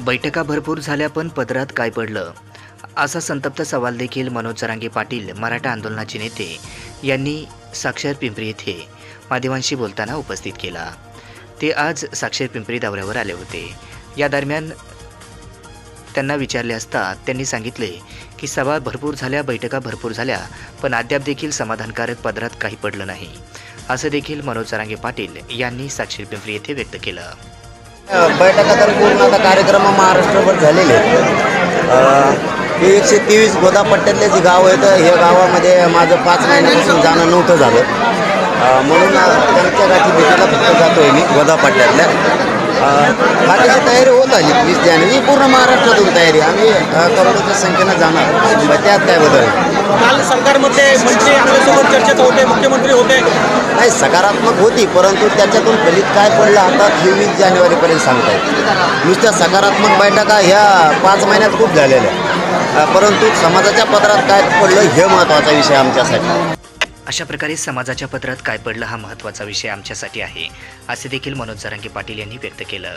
बैठका भरपूर झाल्या पण पदरात काय पडलं? असा संतप्त सवाल देखील मनोज जरांगे पाटील मराठा आंदोलनाचे नेते यांनी साक्षर पिंपरी येथे माध्यमांशी बोलताना उपस्थित केला. ते आज साक्षर पिंपरी दौऱ्यावर आले होते. या दरम्यान त्यांना विचारले असता त्यांनी सांगितले की सभा भरपूर झाल्या बैठका भरपूर झाल्या पण अद्याप देखील समाधानकारक पदरात काही पडलं नाही. असं देखील मनोज जरांगे पाटील यांनी साक्षर पिंपरी येथे व्यक्त केलं. बैठका पूर्ण आता कार्यक्रम महाराष्ट्रभर झालेले आहेत. हे एकशे तेवीस गोदापट्ट्यातले जे गाव आहेत हे गावामध्ये माझं पाच महिन्यापासून जाणं नव्हतं झालं. म्हणून त्यांच्या गाठी भेटीला फक्त जातोय मी गोदापट्ट्यातल्या. बाकीची तयारी होत आली वीस जानेवारी. पूर्ण महाराष्ट्रातून तयारी. आम्ही करोडच्या करोडोच्या संख्येनं जाणार मग त्यात काय बदल? काल सरकारमध्ये मंत्री आपल्यासोबत चर्चेत होते मुख्यमंत्री होते. नाही सकारात्मक होती परंतु त्याच्यातून फलित काय पडलं आता तेवीस जानेवारीपर्यंत सांगता येत नुसत्या सकारात्मक बैठका ह्या पाच महिन्यात खूप झालेल्या परंतु समाजाच्या पत्रात काय पडलं हे महत्त्वाचा विषय आमच्यासाठी. अशा प्रकारे समाजाच्या पत्रात काय पडलं हा महत्त्वाचा विषय आमच्यासाठी आहे असे देखील मनोज जरांगे पाटील यांनी व्यक्त केलं.